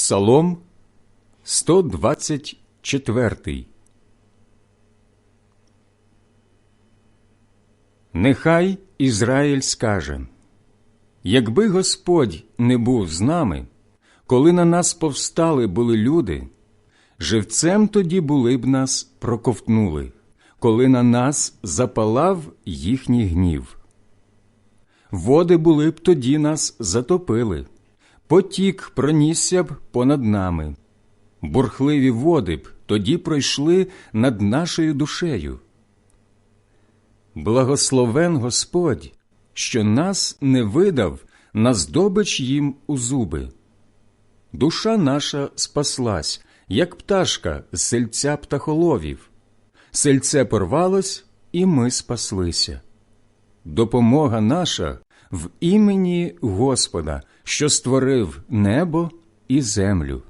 Псалом 124 Нехай Ізраїль скаже Якби Господь не був з нами, коли на нас повстали були люди, живцем тоді були б нас проковтнули, коли на нас запалав їхній гнів. Води були б тоді нас затопили, потік пронісся б понад нами, бурхливі води б тоді пройшли над нашою душею. Благословен Господь, що нас не видав на здобич їм у зуби. Душа наша спаслась, як пташка з сельця птахоловів. Сельце порвалось, і ми спаслися. Допомога наша в імені Господа, що створив небо і землю.